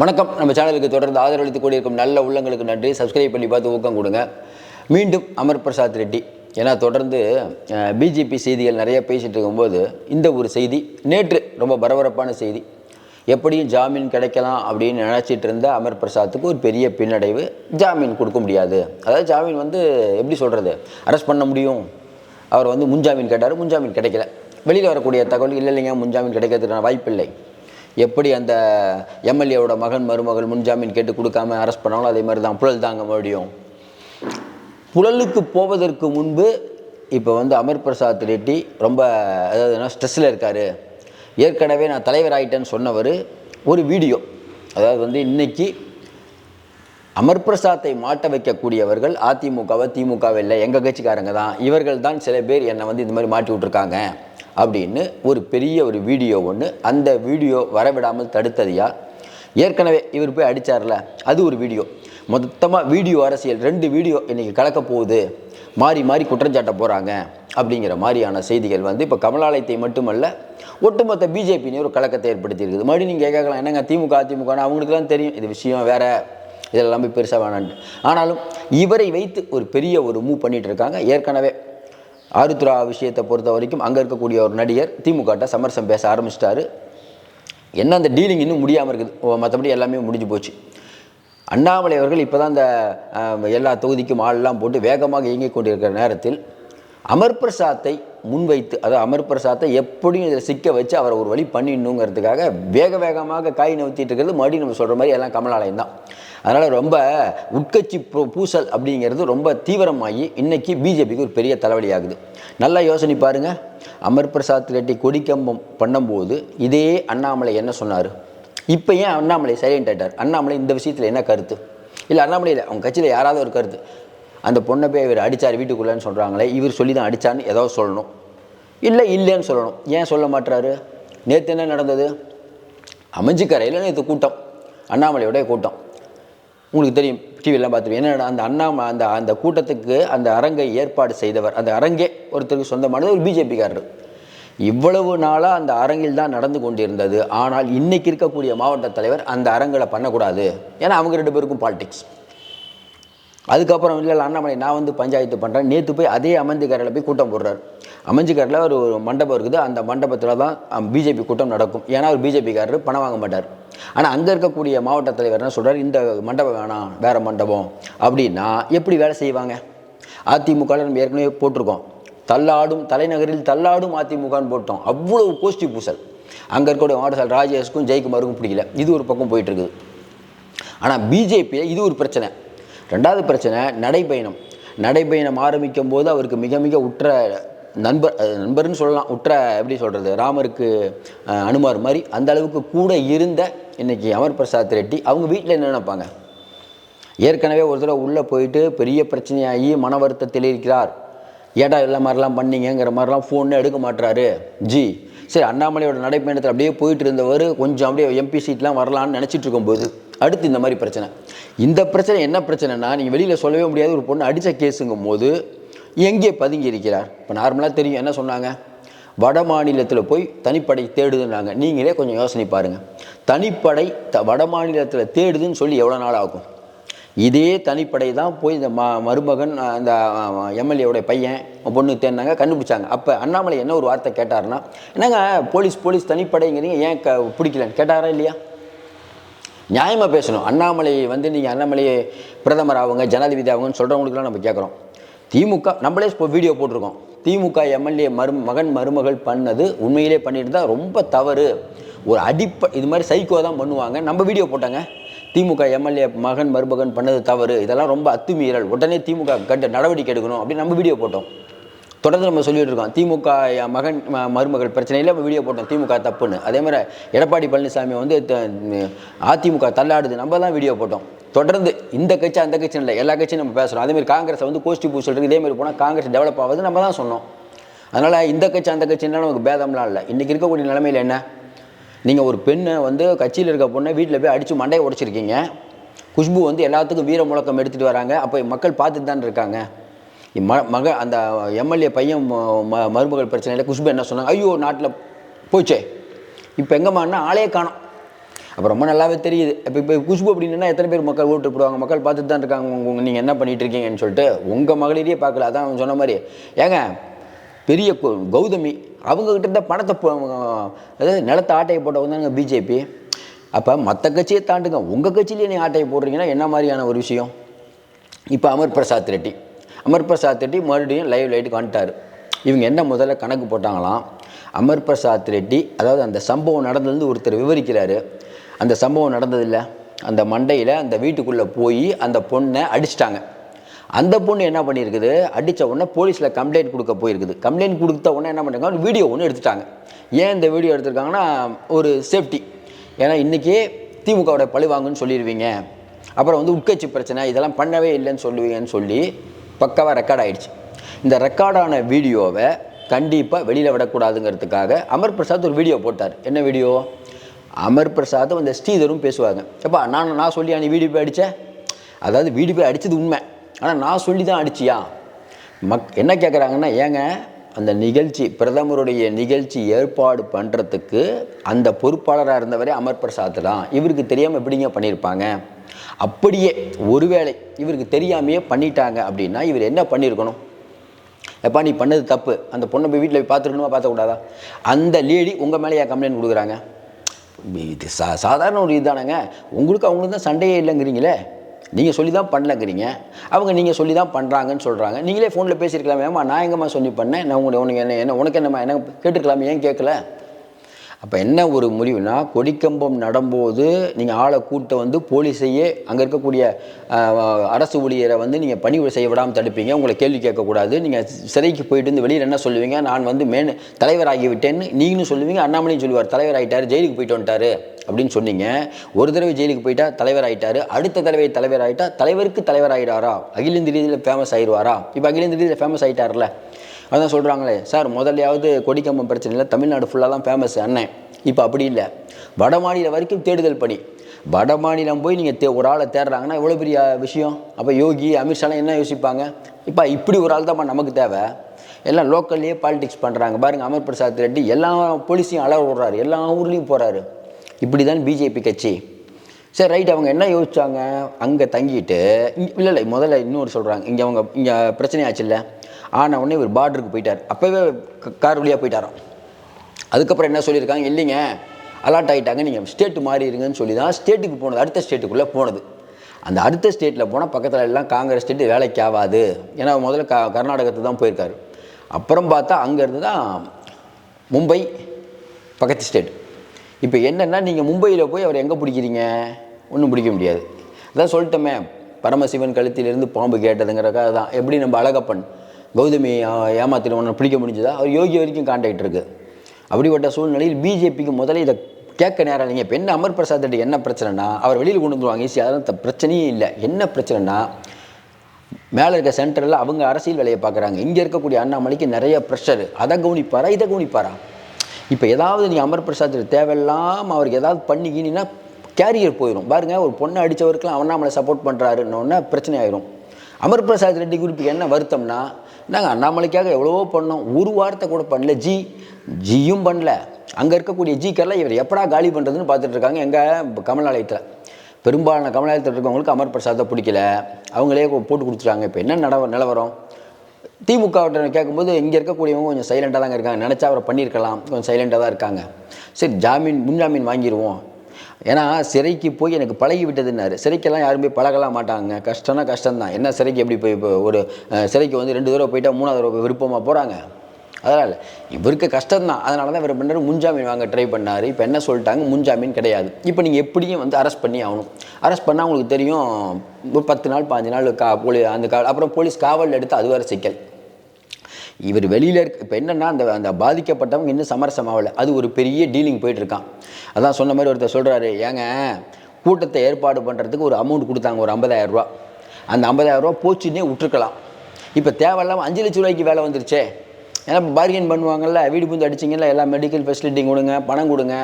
வணக்கம். நம்ம சேனலுக்கு தொடர்ந்து ஆதரவளித்து கூடியிருக்கும் நல்ல உள்ளங்களுக்கு நன்றி. சப்ஸ்கிரைப் பண்ணி பார்த்து ஊக்கம் கொடுங்க. மீண்டும் அமர் பிரசாத் ரெட்டி. ஏன்னா தொடர்ந்து பிஜேபி செய்திகள் நிறைய பேசிகிட்டு இருக்கும்போது இந்த ஒரு செய்தி நேற்று ரொம்ப பரபரப்பான செய்தி. எப்படியும் ஜாமீன் கிடைக்கலாம் அப்படின்னு நினச்சிட்டு இருந்த அமர் பிரசாத்துக்கு ஒரு பெரிய பின்னடைவு ஜாமீன் கொடுக்க முடியாது. அதாவது ஜாமீன் வந்து எப்படி சொல்கிறது அரெஸ்ட் பண்ண முடியும். அவர் வந்து முன்ஜாமீன் கேட்டார் முன்ஜாமீன் கிடைக்கல. வெளியில் வரக்கூடிய தகவல் இல்லை இல்லைங்க முன்ஜாமீன் கிடைக்கிறதுக்கான வாய்ப்பில்லை. எப்படி அந்த எம்எல்ஏவோட மகன் மருமகள் முன்ஜாமீன் கேட்டு கொடுக்காம அரெஸ்ட் பண்ணாங்களோ அதே மாதிரி தான் புழல் தாங்க மறுபடியும். புழலுக்கு போவதற்கு முன்பு இப்போ வந்து அமர் பிரசாத் ரெட்டி ரொம்ப அதாவது ஸ்ட்ரெஸ்ஸில் இருக்கார். ஏற்கனவே நான் தலைவர் ஆகிட்டேன்னு சொன்னவர் ஒரு வீடியோ. அதாவது வந்து இன்னைக்கு அமர் பிரசாத்தை மாட்ட வைக்கக்கூடியவர்கள் அதிமுகவை திமுகவை இல்லை எங்கள் கட்சிக்காரங்க தான். இவர்கள் தான் சில பேர் என்னை வந்து இந்த மாதிரி மாட்டி விட்ருக்காங்க அப்படின்னு ஒரு பெரிய ஒரு வீடியோ ஒன்று அந்த வீடியோ வரவிடாமல் தடுத்ததையா ஏற்கனவே இவர் போய் அடித்தார்ல அது ஒரு வீடியோ. மொத்தமாக வீடியோ அரசியல் ரெண்டு வீடியோ இன்றைக்கி கலக்க போகுது. மாறி மாறி குற்றஞ்சாட்ட போகிறாங்க அப்படிங்கிற மாதிரியான செய்திகள் வந்து இப்போ கமலாலயத்தை மட்டுமல்ல ஒட்டுமொத்த பிஜேபினே ஒரு கலக்கத்தை ஏற்படுத்தியிருக்குது. மறுபடியும் நீங்கள் கேட்கலாம் என்னங்க திமுக அதிமுக அவங்களுக்குலாம் தெரியும். இது விஷயம் வேறு இதெல்லாம் போய் பெருசாக வேணான்ட்டு. ஆனாலும் இவரை வைத்து ஒரு பெரிய ஒரு மூவ் பண்ணிகிட்டு இருக்காங்க. ஏற்கனவே ஆருத்ரா விஷயத்தை பொறுத்த வரைக்கும் அங்கே இருக்கக்கூடிய ஒரு நடிகர் திமுகட்ட சமரசம் பேச ஆரம்பிச்சிட்டாரு. என்ன அந்த டீலிங் இன்னும் முடியாமல் இருக்குது? ஓ, மற்றபடி எல்லாமே முடிஞ்சு போச்சு. அண்ணாமலை அவர்கள் இப்போ தான் இந்த எல்லா தொகுதிக்கும் ஆள்லாம் போட்டு வேகமாக இயங்கிக் கொண்டிருக்கிற நேரத்தில் அமர் பிரசாத்தை முன்வைத்து அதாவது அமர் பிரசாத்தை எப்படியும் இதில் சிக்க வச்சு அவரை ஒரு வழி பண்ணிடணுங்கிறதுக்காக வேக வேகமாக காய் நவுத்திட்டு இருக்கிறது மறுபடியும் நம்ம சொல்கிற மாதிரி எல்லாம் கமலாலயம் தான். அதனால் ரொம்ப உட்கட்சி பூசல் அப்படிங்கிறது ரொம்ப தீவிரமாகி இன்றைக்கி பிஜேபிக்கு ஒரு பெரிய தலைவலியாகுது நல்லா யோசனை பாருங்கள் அமர் பிரசாத் ரெட்டி கொடிக்கம்பம் பண்ணும்போது இதே அண்ணாமலை என்ன சொன்னார்? இப்போ ஏன் அண்ணாமலை சைலண்ட் ஆகிட்டார் அண்ணாமலை இந்த விஷயத்தில் என்ன கருத்து? இல்லை அண்ணாமலை இல்லை அவங்க கட்சியில் யாராவது ஒரு கருத்து? அந்த பொண்ணை போய் இவர் அடித்தார் வீட்டுக்குள்ளேன்னு சொல்கிறாங்களே இவர் சொல்லி தான் அடித்தான்னு ஏதோ சொல்லணும். இல்லை இல்லைன்னு சொல்லணும். ஏன் சொல்ல மாட்டுறாரு நேற்று என்ன நடந்தது? அமைஞ்சிக்கரையில் நேற்று கூட்டம். அண்ணாமலையோடைய கூட்டம். உங்களுக்கு தெரியும் டிவியெல்லாம் பார்த்துருவீங்க என்ன அந்த அண்ணாமலை அந்த அந்த கூட்டத்துக்கு அந்த அரங்கை ஏற்பாடு செய்தவர். அந்த அரங்கே ஒருத்தருக்கு சொந்தமானது ஒரு பிஜேபிக்காரர் இவ்வளவு நாளாக அந்த அரங்கில் தான் நடந்து கொண்டிருந்தது. ஆனால் இன்றைக்கி இருக்கக்கூடிய மாவட்ட தலைவர் அந்த அரங்களை பண்ணக்கூடாது. ஏன்னா அவங்க ரெண்டு பேருக்கும் பாலிடிக்ஸ் அதுக்கப்புறம் இல்லை அண்ணாமலை நான் வந்து பஞ்சாயத்து பண்ணுறேன் நேற்று போய் அதே அமைஞ்சிக்கரையில் போய் கூட்டம் போடுறாரு. அமைஞ்சிக்கரையில் ஒரு ஒரு மண்டபம் இருக்குது. அந்த மண்டபத்தில் தான் பிஜேபி கூட்டம் நடக்கும். ஏன்னா அவர் பிஜேபிக்காரர் பணம் வாங்க மாட்டார். ஆனால் அங்கே இருக்கக்கூடிய மாவட்ட தலைவர் என்ன சொல்கிறார் இந்த மண்டபம் வேணாம் வேறு மண்டபம். அப்படின்னா எப்படி வேலை செய்வாங்க? அதிமுகவில் நம்ம ஏற்கனவே போட்டிருக்கோம். தள்ளாடும் தலைநகரில் தள்ளாடும் அதிமுகன்னு போட்டோம். அவ்வளோ கோஷ்டி பூசல். அங்கே இருக்கக்கூடிய மாவட்ட ராஜேஷ்க்கும் ஜெயக்குமாருக்கும் பிடிக்கல. இது ஒரு பக்கம் போயிட்டுருக்குது ஆனால் பிஜேபியை இது ஒரு பிரச்சனை. ரெண்டாவது பிரச்சனை நடைப்பயணம் நடைப்பயணம் ஆரம்பிக்கும் போது அவருக்கு மிக மிக உற்ற நண்பர் நண்பர்னு சொல்லலாம். உற்ற எப்படி சொல்கிறது ராமருக்கு அனுமார் மாதிரி அந்த அளவுக்கு கூட இருந்த இன்னைக்கு அமர் பிரசாத் ரெட்டி அவங்க வீட்டில் என்ன நினைப்பாங்க? ஏற்கனவே ஒரு தடவை உள்ளே போயிட்டு பெரிய பிரச்சனையாகி மன வருத்தத்தில் இருக்கிறார். ஏடா இல்லை மாதிரிலாம் பண்ணீங்கங்கிற மாதிரிலாம் ஃபோன்னு எடுக்க மாட்டுறாரு ஜி சரி அண்ணாமலையோட நடைப்பயணத்தில் அப்படியே போயிட்டு இருந்தவர் கொஞ்சம் அப்படியே எம்பி சீட்லாம் வரலான்னு நினச்சிட்டு இருக்கும்போது அடுத்து இந்த மாதிரி பிரச்சனை. இந்த பிரச்சனை என்ன பிரச்சனைனா நீங்கள் வெளியில் சொல்லவே முடியாத. ஒரு பொண்ணு அடித்த கேஸுங்கும் போது எங்கே பதுங்கி இருக்கிறார் இப்போ நார்மலாக தெரியும். என்ன சொன்னாங்க? வட மாநிலத்தில் போய் தனிப்படை தேடுதுன்னாங்க நீங்களே கொஞ்சம் யோசனை பாருங்கள் தனிப்படை த வட மாநிலத்தில் தேடுதுன்னு சொல்லி எவ்வளோ நாள் ஆகும்? இதே தனிப்படை தான் போய் இந்த ம மருமகன் அந்த எம்எல்ஏவுடைய பையன் பொண்ணு தேடினாங்க கண்டுபிடிச்சாங்க. அப்போ அண்ணாமலை என்ன ஒரு வார்த்தை கேட்டாருன்னா என்னங்க போலீஸ் போலீஸ் தனிப்படைங்கிறீங்க ஏன் க பிடிக்கலன்னு கேட்டாரா இல்லையா? நியாயமாக பேசணும். அண்ணாமலை வந்து நீங்கள் அண்ணாமலையை பிரதமர் ஆகுங்க ஜனாதிபதி ஆகுங்கன்னு சொல்கிறவங்களுக்குலாம் நம்ம கேட்குறோம். திமுக நம்மளே இப்போ வீடியோ போட்டிருக்கோம். திமுக எம்எல்ஏ மரு மகன் மருமகள் பண்ணது உண்மையிலே பண்ணியிருந்தால் தான் ரொம்ப தவறு. ஒரு அடிப்ப இது மாதிரி சைக்கோ தான் பண்ணுவாங்க. நம்ம வீடியோ போட்டாங்க. திமுக எம்எல்ஏ மகன் மருமகன் பண்ணது தவறு. இதெல்லாம் ரொம்ப அத்துமீறல். உடனே திமுக கட்ட நடவடிக்கை எடுக்கணும் அப்படின்னு நம்ம வீடியோ போட்டோம். தொடர்ந்து நம்ம சொல்லிட்டு இருக்கோம். திமுக மகன் ம- மருமகள் பிரச்சனையில் நம்ம வீடியோ போட்டோம் திமுக தப்புன்னு. அதே மாதிரி எடப்பாடி பழனிசாமி வந்து அதிமுக தள்ளாடுது. நம்ம தான் வீடியோ போட்டோம். தொடர்ந்து இந்த கட்சி அந்த கட்சி இல்லை எல்லா கட்சியும் நம்ம பேசுகிறோம் அதேமாதிரி காங்கிரஸ் வந்து கோஷ்டி பூ சொல்கிறது இதேமாதிரி போனால் காங்கிரஸ் டெவலப் ஆகுது நம்ம தான் சொன்னோம். அதனால் இந்த கட்சி அந்த கட்சின்னா நமக்கு பேதம்லாம் இல்லை. இன்றைக்கி இருக்கக்கூடிய நிலைமையில் என்ன? நீங்கள் ஒரு பெண்ணை வந்து கட்சியில் இருக்க பொண்ணை வீட்டில் போய் அடித்து மண்டையை உடைச்சிருக்கீங்க. குஷ்பு வந்து எல்லாத்துக்கும் வீர முழக்கம் எடுத்துகிட்டு வராங்க. அப்போ மக்கள் பார்த்துட்டு தான் இருக்காங்க. ம மக அந்த எம்எல்ஏ பையன் ம- மருமகள் பிரச்சனையில் குஷ்பு என்ன சொன்னாங்க? ஐயோ நாட்டில் போச்சே இப்போ எங்கம்மான்னா ஆளே காணோம். அப்போ ரொம்ப நல்லாவே தெரியுது. இப்போ இப்போ குஷ்பு அப்படின்னா எத்தனை பேர் மக்கள் ஓட்டு போடுவாங்க? மக்கள் பார்த்துட்டு தான் இருக்காங்க. உங்கள் நீங்கள் என்ன பண்ணிட்டு இருக்கீங்கன்னு சொல்லிட்டு உங்கள் மகளிரையே பார்க்கல. அதான் அவன் சொன்ன மாதிரி. ஏங்க பெரிய கௌதமி அவங்கக்கிட்ட இருந்த பணத்தை அதாவது நிலத்தை ஆட்டையை போட்டவங்க தாங்க பிஜேபி. அப்போ மற்ற கட்சியை தாண்டுங்க. உங்கள் கட்சியிலேயே நீ ஆட்டையை போடுறீங்கன்னா என்ன மாதிரியான ஒரு விஷயம்? இப்போ அமர் பிரசாத் ரெட்டி. அமர் பிரசாத் ரெட்டி மறுபடியும் லைவ் லைட்டுக்கு வந்துட்டார். இவங்க என்ன முதல்ல கணக்கு போட்டாங்களாம்? அமர் பிரசாத் ரெட்டி அதாவது அந்த சம்பவம் நடந்ததுலேருந்து ஒருத்தர் விவரிக்கிறாரு. அந்த சம்பவம் நடந்ததில்ல. அந்த மண்டையில் அந்த வீட்டுக்குள்ளே போய் அந்த பொண்ணை அடிச்சிட்டாங்க. அந்த பொண்ணு என்ன பண்ணியிருக்குது? அடித்த உடனே போலீஸில் கம்ப்ளைண்ட் கொடுக்க போயிருக்குது. கம்ப்ளைண்ட் கொடுத்த உடனே என்ன பண்ணுறாங்க வீடியோ ஒன்று எடுத்துட்டாங்க. ஏன் இந்த வீடியோ எடுத்திருக்காங்கன்னா ஒரு சேஃப்டி ஏன்னா இன்றைக்கே திமுகவோட பழி வாங்குன்னு சொல்லிடுவீங்க அப்புறம் வந்து உட்கட்சி பிரச்சனை இதெல்லாம் பண்ணவே இல்லைன்னு சொல்லுவீங்கன்னு சொல்லி பக்காவாக ரெக்கார்ட் ஆகிடுச்சு இந்த ரெக்கார்டான வீடியோவை கண்டிப்பாக வெளியில் விடக்கூடாதுங்கிறதுக்காக அமர் பிரசாத் ஒரு வீடியோ போட்டார். என்ன வீடியோ? அமர் பிரசாத்தும் அந்த ஸ்ரீதரும் பேசுவாங்க. எப்பா நான் நான் சொல்லி நீ வீடியோ போய் அடித்தேன் அதாவது வீடியோ போய் அடித்தது உண்மை. ஆனால் நான் சொல்லி தான் அடிச்சியா? மக் என்ன கேட்குறாங்கன்னா ஏங்க அந்த நிகழ்ச்சி பிரதமருடைய நிகழ்ச்சி ஏற்பாடு பண்ணுறதுக்கு அந்த பொறுப்பாளராக இருந்தவரே அமர் பிரசாத் தான். இவருக்கு தெரியாமல் எப்படிங்க பண்ணியிருப்பாங்க அப்படியே ஒருவேளை இவருக்கு தெரியாமையே பண்ணிட்டாங்க அப்படின்னா இவர் என்ன பண்ணியிருக்கணும் எப்பா நீ பண்ணது தப்பு. அந்த பொண்ணை போய் வீட்டில் போய் பார்த்துருக்கணுமா பார்த்தக்கூடாதா? அந்த லேடி உங்கள் மேலேயா கம்ப்ளைண்ட் கொடுக்குறாங்க? இது சா சாதாரண ஒரு இதுதானங்க. உங்களுக்கு அவங்களுக்கு தான் சண்டையே இல்லைங்கிறீங்களே. நீங்கள் சொல்லி தான் பண்ணலங்கிறீங்க. அவங்க நீங்கள் சொல்லி தான் பண்ணுறாங்கன்னு சொல்கிறாங்க நீங்களே ஃபோனில் பேசியிருக்கலாமே ஏம்மா நான் எங்கம்மா சொல்லி பண்ணேன்? நான் உங்களை உனக்கு என்ன என்ன உனக்கு என்னம்மா என்ன கேட்டுருக்கலாமே ஏன் கேட்கல? அப்போ என்ன ஒரு முடிவுனா கொடிக்கம்பம் நடும்போது நீங்கள் ஆளை கூட்ட வந்து போலீஸையே அங்கே இருக்கக்கூடிய அரசு ஊழியரை வந்து நீங்கள் பணி செய்ய விடாமல் தடுப்பீங்க. உங்களை கேள்வி கேட்கக்கூடாது. நீங்கள் சிறைக்கு போயிட்டு வந்து வெளியில் என்ன சொல்லுவீங்க? நான் வந்து மேன் தலைவராகிவிட்டேன்னு நீங்களும் சொல்லுவீங்க அண்ணாமலையும் சொல்லுவார். தலைவர் ஆகிட்டார் ஜெயிலுக்கு போயிட்டு வந்துட்டார் அப்படின்னு சொன்னீங்க. ஒரு தடவை ஜெயிலுக்கு போயிட்டா தலைவர் ஆகிட்டார் அடுத்த தடவை தலைவர் ஆகிட்டா தலைவருக்கு தலைவர் ஆகிடாரா அகில இந்திய ரீதியில் ஃபேமஸ் ஆயிடுவாரா இப்போ அகில இந்திய ரீதியில் ஃபேமஸ் ஆகிட்டார்ல அதான் சொல்கிறாங்களே சார் முதல்லையாவது கொடிக்கம்பம் பிரச்சனை இல்லை தமிழ்நாடு ஃபுல்லாக தான் ஃபேமஸ் அண்ணன் இப்போ அப்படி இல்லை. வட மாநிலம் வரைக்கும் தேடுதல் பணி. வட மாநிலம் போய் நீங்கள் தே ஒரு ஆளை தேடுறாங்கன்னா எவ்வளோ பெரிய விஷயம்? அப்போ யோகி அமித்ஷாலாம் என்ன யோசிப்பாங்க? இப்போ இப்படி ஒரு ஆள் தான் நமக்கு தேவை. எல்லாம் லோக்கல்லையே பாலிடிக்ஸ் பண்ணுறாங்க பாருங்கள் அமர் பிரசாத் ரெட்டி எல்லா போலீஸையும் அளவு விடுறாரு. எல்லா ஊர்லேயும் போகிறாரு இப்படி தான் பிஜேபி கட்சி. சரி ரைட் அவங்க என்ன யோசிச்சாங்க? அங்கே தங்கிட்டு இல்லை இல்லை முதல்ல இன்னொரு சொல்கிறாங்க இங்கே அவங்க இங்கே பிரச்சனையாச்சு இல்லை. ஆன உடனே இவர் பார்டருக்கு போயிட்டார். அப்போவே கார் வழியாக போயிட்டாராம். அதுக்கப்புறம் என்ன சொல்லியிருக்காங்க? இல்லைங்க அலாட் ஆகிட்டாங்க நீங்கள் ஸ்டேட்டு மாறிடுங்கன்னு சொல்லி தான் ஸ்டேட்டுக்கு போனது. அடுத்த ஸ்டேட்டுக்குள்ளே போனது. அந்த அடுத்த ஸ்டேட்டில் போனால் பக்கத்தில் எல்லாம் காங்கிரஸ் ஸ்டேட்டு வேலைக்கு ஆகாது. ஏன்னா முதல்ல க கர்நாடகத்தை தான் போயிருக்காரு. அப்புறம் பார்த்தா அங்கேருந்து தான் மும்பை பக்கத்து ஸ்டேட் இப்போ என்னென்னா நீங்கள் மும்பையில் போய் அவர் எங்கே பிடிக்கிறீங்க? ஒன்றும் பிடிக்க முடியாது. அதான் சொல்லிட்டோமே பரமசிவன் கழுத்திலிருந்து பாம்பு கேட்டதுங்கிறக்காக தான் எப்படி நம்ம அழகப்பன் கௌதமி ஏமாத்தினவனை பிடிக்க முடிஞ்சதா? அவர் யோகி வரைக்கும் காண்டாக்ட் இருக்குது அப்படிப்பட்ட சூழ்நிலையில் பிஜேபிக்கு முதல்ல இதை கேட்க நேரம் இல்லைங்க. இப்போ என்ன அமர் பிரசாத் ரெட்டி என்ன பிரச்சனைனா அவர் வெளியில் கொண்டு வந்துருவாங்க ஈஸி அதெல்லாம் த- பிரச்சனையே இல்லை. என்ன பிரச்சனைனா மேலே இருக்க சென்டரில் அவங்க அரசியல் வேலையை பார்க்குறாங்க. இங்கே இருக்கக்கூடிய அண்ணாமலைக்கு நிறைய ப்ரெஷர் அதை கவனிப்பாரா? இதை கவனிப்பாரா? இப்போ ஏதாவது நீங்கள் அமர் பிரசாத் தேவையில்லாமல் அவருக்கு ஏதாவது பண்ணிக்கினா கேரியர் போயிடும் பாருங்கள் ஒரு பொண்ணை அடித்தவருக்குலாம் அண்ணாமலை சப்போர்ட் பண்ணுறாருன்னொன்னே பிரச்சனை ஆயிரும் அமர் பிரசாத் ரெட்டி குறிப்புக்கு என்ன வருத்தம்னா நாங்கள் அண்ணாமலைக்காக எவ்வளவோ பண்ணோம். ஒரு வார்த்தை கூட பண்ணல. ஜி ஜியும் பண்ணல. அங்கே இருக்கக்கூடிய ஜிக்கெல்லாம் இவர் எப்படா காலி பண்ணுறதுன்னு பார்த்துட்டு இருக்காங்க எங்கள் கமலாலயத்தில். பெரும்பாலான கமலாலயத்தில் இருக்கவங்களுக்கு அமர் பிரசாத்தை பிடிக்கல. அவங்களே போட்டு கொடுத்துட்டாங்க. இப்போ என்ன நட நிலவரம்? திமுக கேட்கும்போது இங்கே இருக்கக்கூடியவங்க கொஞ்சம் சைலண்ட்டாக தாங்க இருக்காங்க. நினச்சா அவரை பண்ணியிருக்கலாம். கொஞ்சம் சைலண்ட்டாக தான் இருக்காங்க. சரி ஜாமீன் முன்ஜாமீன் வாங்கிடுவோம் ஏன்னா சிறைக்கு போய் எனக்கு பழகி விட்டதுன்னாரு சிறைக்கெல்லாம் யாரும் போய் பழகலாம் மாட்டாங்க. கஷ்டம்னா கஷ்டம்தான். என்ன சிறைக்கு எப்படி போய் இப்போ ஒரு சிறைக்கு வந்து ரெண்டு தடவை போயிட்டா மூணாவது தடவை விருப்பமாக போகிறாங்க அதனால் இவருக்கு கஷ்டம்தான். அதனால தான் இவர் பண்ணார் முன்ஜாமீன் வாங்க ட்ரை பண்ணார். இப்போ என்ன சொல்லிட்டாங்க? முன்ஜாமீன் கிடையாது. இப்போ நீங்கள் எப்படியும் வந்து அரெஸ்ட் பண்ணி ஆகணும். அரெஸ்ட் பண்ணால் உங்களுக்கு தெரியும் ஒரு பத்து நாள் பாஞ்சு நாள் கா போலீஸ் அந்த கா அப்புறம் போலீஸ் காவல் எடுத்து அது வேறு சிக்கல். இவர் வெளியில் இருக்க இப்போ என்னென்னா அந்த அந்த பாதிக்கப்பட்டவங்க இன்னும் சமரசமாகலை. அது ஒரு பெரிய டீலிங் போயிட்டுருக்கான். அதான் சொன்ன மாதிரி ஒருத்தர் சொல்கிறாரு ஏங்க கூட்டத்தை ஏற்பாடு பண்ணுறதுக்கு ஒரு அமௌண்ட் கொடுத்தாங்க ஒரு 50000 அந்த 50000 ரூபா போச்சுன்னே விட்டுருக்கலாம். இப்போ தேவையில்லாமல் அஞ்சு லட்ச ரூபாய்க்கு வேலை வந்துருச்சே. ஏன்னா பார்கெயின் பண்ணுவாங்கல்ல வீடு புந்து அடிச்சிங்கல்ல எல்லா மெடிக்கல் ஃபெசிலிட்டி கொடுங்க பணம் கொடுங்க.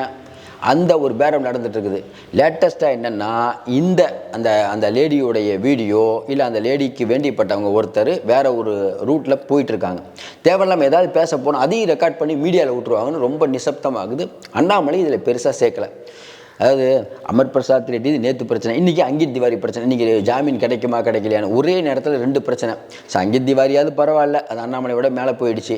அந்த ஒரு பேரம் நடந்துகிட்ருக்குது. லேட்டஸ்ட்டாக என்னென்னா இந்த அந்த அந்த லேடியோடைய வீடியோ இல்லை அந்த லேடிக்கு வேண்டிப்பட்டவங்க ஒருத்தர் வேற ஒரு ரூட்டில் போயிட்டுருக்காங்க தேவையில்லாமல் ஏதாவது பேச போனால் அதையும் ரெக்கார்ட் பண்ணி மீடியாவில் விட்டுருவாங்கன்னு ரொம்ப நிசப்தமாகுது. அண்ணாமலை இதில் பெருசாக சேர்க்கல. அதாவது அமர் பிரசாத் ரெட்டி இது நேற்று பிரச்சனை இன்றைக்கி அங்கித் திவாரி பிரச்சனை இன்றைக்கி ஜாமீன் கிடைக்குமா கிடைக்கலையான்னு ஒரே நேரத்தில் ரெண்டு பிரச்சனை. ஸோ அங்கித் திவாரியாவது பரவாயில்ல அது அண்ணாமலையோட மேலே போயிடுச்சு.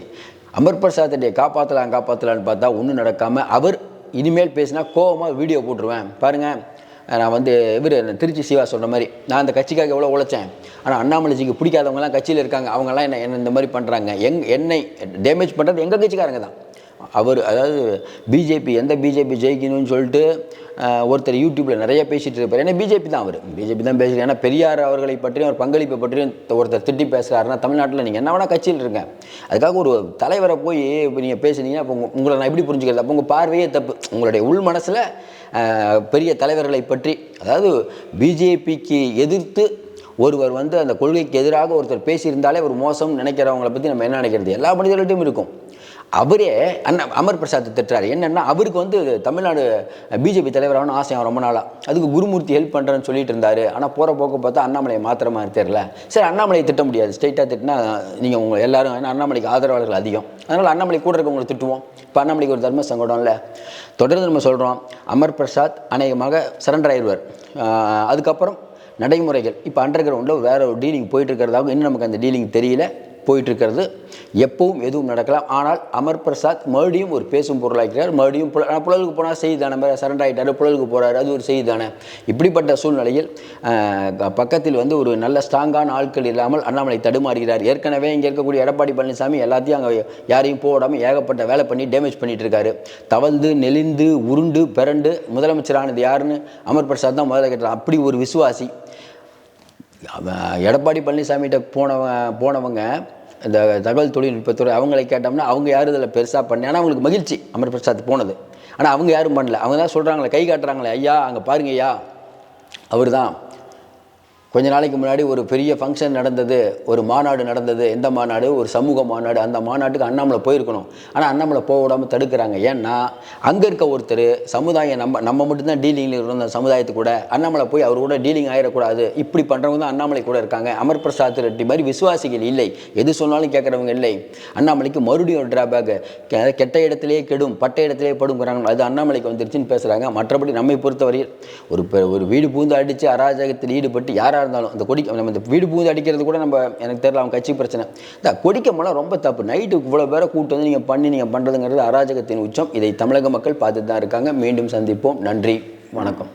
அமர் பிரசாத் ரெட்டியை காப்பாற்றலாம் காப்பாற்றலான்னு பார்த்தா ஒன்றும் நடக்காமல் அவர் இனிமேல் பேசினா கோவமாக வீடியோ போட்டுருவேன். பாருங்கள் நான் வந்து இவர் திருச்சி சிவா சொன்ன மாதிரி நான் அந்த கட்சிக்காக எவ்வளோ உழைச்சேன்? ஆனால் அண்ணாமலைஜிக்கு பிடிக்காதவங்கலாம் கட்சியில் இருக்காங்க. அவங்கெல்லாம் என்ன என்ன இந்த மாதிரி பண்ணுறாங்க எங் என்னை டேமேஜ் பண்ணுறது எங்கள் கட்சிக்காரங்க தான். அவர் அதாவது பிஜேபி எந்த பிஜேபி ஜெயிக்கணும்னு சொல்லிட்டு ஒருத்தர் யூடியூப்பில் நிறைய பேசிகிட்டு இருப்பார். ஏன்னா பிஜேபி தான் அவர். பிஜேபி தான் பேசுகிறார் ஏன்னா பெரியார் அவர்களை பற்றியும் அவர் பங்களிப்பை பற்றியும் ஒருத்தர் திட்டி பேசுகிறாருன்னா தமிழ்நாட்டில் நீங்கள் என்ன வேணால் கட்சியில் இருங்க. அதுக்காக ஒரு தலைவரை போய் இப்போ நீங்கள் பேசுனீங்கன்னா அப்போ உங்களை நான் எப்படி புரிஞ்சுக்கிறது? அப்போ உங்கள் பார்வையே தப்பு. உங்களுடைய உள் மனசில் பெரிய தலைவர்களை பற்றி அதாவது பிஜேபிக்கு எதிர்த்து ஒருவர் வந்து அந்த கொள்கைக்கு எதிராக ஒருத்தர் பேசியிருந்தாலே ஒரு மோசம் நினைக்கிறவங்கள பற்றி நம்ம என்ன நினைக்கிறது? எல்லா மனிதர்கள்ட்டையும் இருக்கும். அவரே அண்ணா அமர் பிரசாத் திட்டுறாரு. என்னென்னா அவருக்கு வந்து தமிழ்நாடு பிஜேபி தலைவராகனு ஆசையம் ரொம்ப நாளாக அதுக்கு குருமூர்த்தி ஹெல்ப் பண்ணுறேன்னு சொல்லிட்டு இருந்தார். ஆனால் போகிற போக்க பார்த்தா அண்ணாமலையை மாத்திர மாதிரி தெரியல. சரி அண்ணாமலையை திட்ட முடியாது. ஸ்ட்ரைட்டாக திட்டினா நீங்கள் உங்கள் எல்லோரும் ஏன்னா அண்ணாமலைக்கு ஆதரவாளர்கள் அதிகம். அதனால் அண்ணாமலை கூட இருக்கவங்களை திட்டுவோம். இப்போ அண்ணாமலைக்கு ஒரு தர்ம சங்கடம் இல்லை. தொடர்ந்து நம்ம சொல்கிறோம் அமர் பிரசாத் அநேகமாக சரண்டர் ஆயிடுவார் அதுக்கப்புறம் நடைமுறைகள். இப்போ அண்டர் கிரவுண்டில் வேறு ஒரு டீலிங் போயிட்டு இருக்கிறதாகவும் இன்னும் நமக்கு அந்த டீலிங் தெரியல. போயிட்டுருக்கிறது. எப்பவும் எதுவும் நடக்கலாம். ஆனால் அமர் பிரசாத் மறுபடியும் ஒரு பேசும் பொருளாக்கிறார். மறுபடியும் புல ஆனா புலலுக்கு போனால் செய்தி தானே. சரண்டர் ஆகிட்டாரு புலலுக்கு போகிறாரு அது ஒரு செய்தி தானே. இப்படிப்பட்ட சூழ்நிலையில் பக்கத்தில் வந்து ஒரு நல்ல ஸ்ட்ராங்கான ஆட்கள் இல்லாமல் அண்ணாமலை தடுமாறுகிறார். ஏற்கனவே இங்கே இருக்கக்கூடிய எடப்பாடி பழனிசாமி எல்லாத்தையும் அங்கே யாரையும் போடாமல் ஏகப்பட்ட வேலை பண்ணி டேமேஜ் பண்ணிட்டு இருக்காரு தவழ்ந்து நெளிந்து உருண்டு பிறண்டு முதலமைச்சரானது யாருன்னு அமர் பிரசாத் தான் முதல்ல கேட்டார். அப்படி ஒரு விசுவாசி. எடப்பாடி பழனிசாமிகிட்ட போனவன் போனவங்க இந்த தகவல் தொழில்நுட்பத்துறை அவங்களை கேட்டோம்னா அவங்க யாரும் இதில் பெருசாக பண்ணி ஆனால் அவங்களுக்கு மகிழ்ச்சி. அமர் பிரசாத் போனது. ஆனால் அவங்க யாரும் பண்ணல. அவங்க தான் சொல்கிறாங்களே கை காட்டுறாங்களே ஐயா அங்கே பாருங்க ஐயா அவர் தான் கொஞ்ச நாளைக்கு முன்னாடி ஒரு பெரிய ஃபங்க்ஷன் நடந்தது ஒரு மாநாடு நடந்தது எந்த மாநாடு? ஒரு சமூக மாநாடு. அந்த மாநாட்டுக்கு அண்ணாமலை போயிருக்கணும். ஆனால் அண்ணாமலை போக விடாமல் தடுக்கிறாங்க. ஏன்னா அங்கே இருக்க ஒருத்தர் சமுதாயம் நம்ம நம்ம மட்டும்தான் டீலிங்கில் இருக்கிறோம் அந்த சமுதாயத்து கூட அண்ணாமலை போய் அவர் கூட டீலிங் ஆகிடக்கூடாது இப்படி பண்ணுறவங்க தான் அண்ணாமலை கூட இருக்காங்க. அமர் பிரசாத் ரெட்டி மாதிரி விசுவாசிகள் இல்லை. எது சொன்னாலும் கேட்குறவங்க இல்லை. அண்ணாமலைக்கு மறுபடியும் ஒரு டிராபேக் கெட்ட இடத்துலையே கெடும் பட்ட இடத்துலையே படுங்கிறாங்க அது அண்ணாமலைக்கு வந்துருச்சுன்னு பேசுகிறாங்க மற்றபடி நம்மை பொறுத்தவரையில் ஒரு ஒரு வீடு பூந்து அடித்து அராஜகத்தில் ஈடுபட்டு யாராக இருந்தாலும் அந்த கொடி நம்ம இந்த வீடு பூந்து அடிக்கிறது கூட நம்ம எனக்கு தெரியல அவன் கட்சி பிரச்சனை. இந்த கொடிக்க மூலம் ரொம்ப தப்பு. நைட்டு இவ்வளோ பேரை கூட்டு வந்து நீங்கள் பண்ணி நீங்கள் பண்ணுறதுங்கிறது அராஜகத்தின் உச்சம். இதை தமிழக மக்கள் பார்த்துட்டு தான் இருக்காங்க. மீண்டும் சந்திப்போம். நன்றி. வணக்கம்.